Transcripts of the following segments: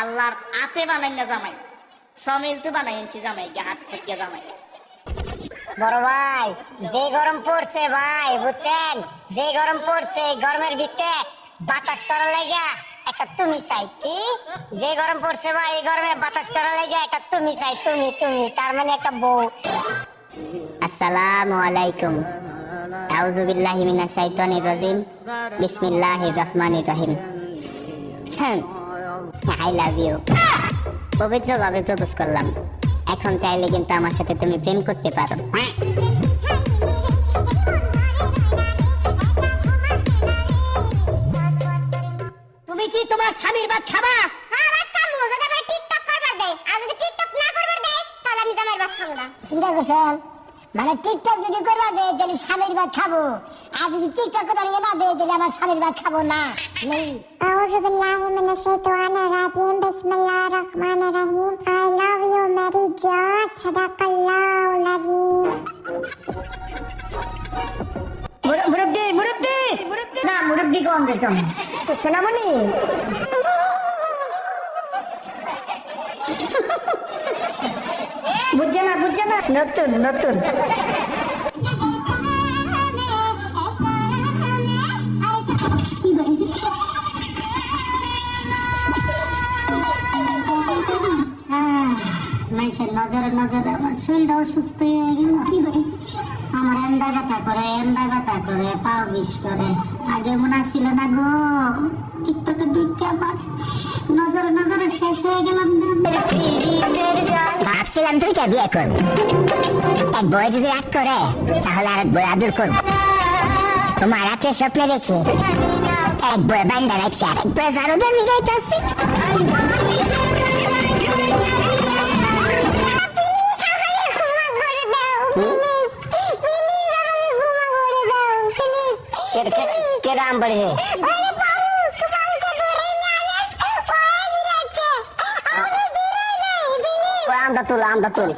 আল্লাহর আতে বানাই না জামাই। সমিল তো বানাই আনছি জামাই হাত থেকে জামাই। বড় ভাই যে গরম পড়ছে ভাই বুঝছেন? যে গরম পড়ছে গরমের ভিতরে বাতাস করা লাগা একটা তুমি চাই। কি? যে গরম পড়ছে ভাই এই গরমে বাতাস করা লাগা একটা তুমি চাই তুমি তুমি তার মানে একটা বউ। আসসালামু আলাইকুম। আউযু বিল্লাহি মিনাশ শাইতানির রাজিম। বিসমিল্লাহির রহমানির রহিম। আই লাভ ইউ পবিত্রভাবে প্রপোজ করলাম। এখন চাইলে কিন্তু আমার সাথে তুমি প্রেম করতে পারো। তুমি কি তোমার স্বামীর ভাত খাবা? মানে টিকটক যদি করবা দে তাহলে স্বামীর ভাত খাব। আর যদি টিকটক করবা না দে তাহলে আমার স্বামীর ভাত খাব না। নেই। أعوذ بالله من الشيطان الرجيم بسم الله الرحمن الرحيم I love you Mary George صدق الله العظيم মুরব্বী মুরব্বী না মুরব্বী কম দেখতাম তো সোনামণি বুঝছে না বুঝছে না নতুন নতুন মানুষের নজরে নজরে আমার শরীরটা অসুস্থ হয়ে গেল। কি করে? আমার এন্দা ব্যথা করে এন্দা ব্যথা করে, পাও বিষ করে। আগে মনে ছিল না গো, টিকটকে ঢুকে আবার নজরে নজরে শেষ হয়ে গেলাম ভাবছিলাম তুই কে বিয়ে করবি? এক বই যদি রাগ করে, তাহলে আর এক বই আদর করব। তোমার রাতে স্বপ্নে দেখি, এক বই বান্দা রাখছে আর এক বই জারুদার মিলাইতেছে। কে আমদা তোল আমদা তোল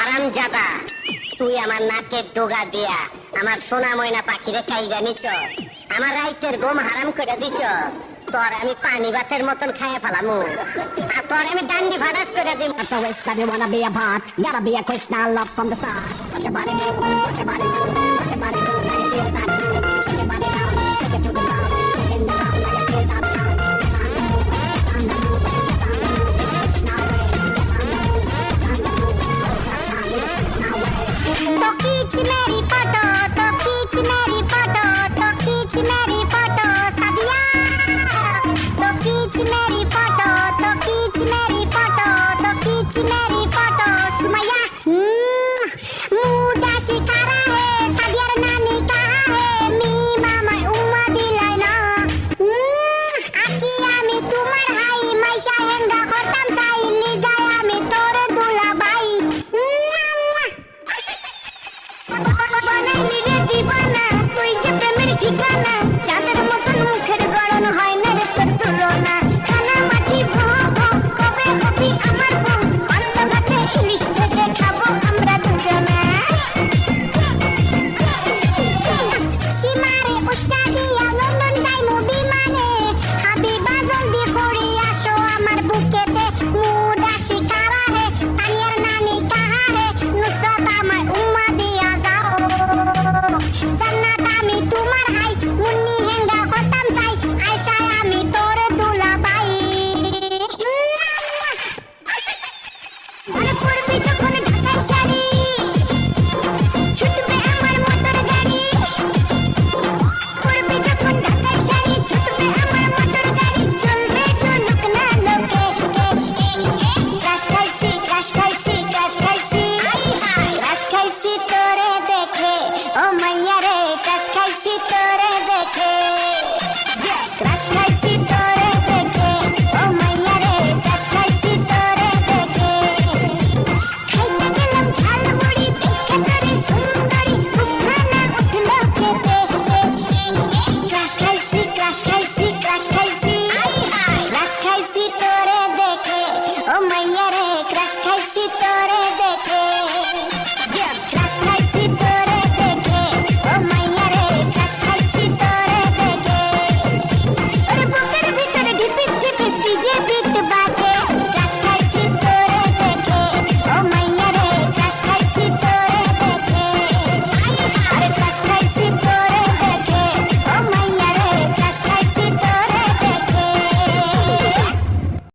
আরাম জাদা তুই আমার নাকে ডোগা দিয়া আমার সোনা ময়না পাখিরে কাইগা জানিছ আমার রাইতের গোম হারাম করে দিছ তোর আমি পানি ভাতের মতন খাইয়া ফেলামু আর তোর আমি ডান্ডি ভাড়াস করে দিব তো ওয়েস্টার ইউ ওয়ানা ভাত যারা বিয়া Krishna Allah from the star আচ্ছা বারে আচ্ছা বারে আচ্ছা বারে আচ্ছা বারে আচ্ছা বারে আচ্ছা বারে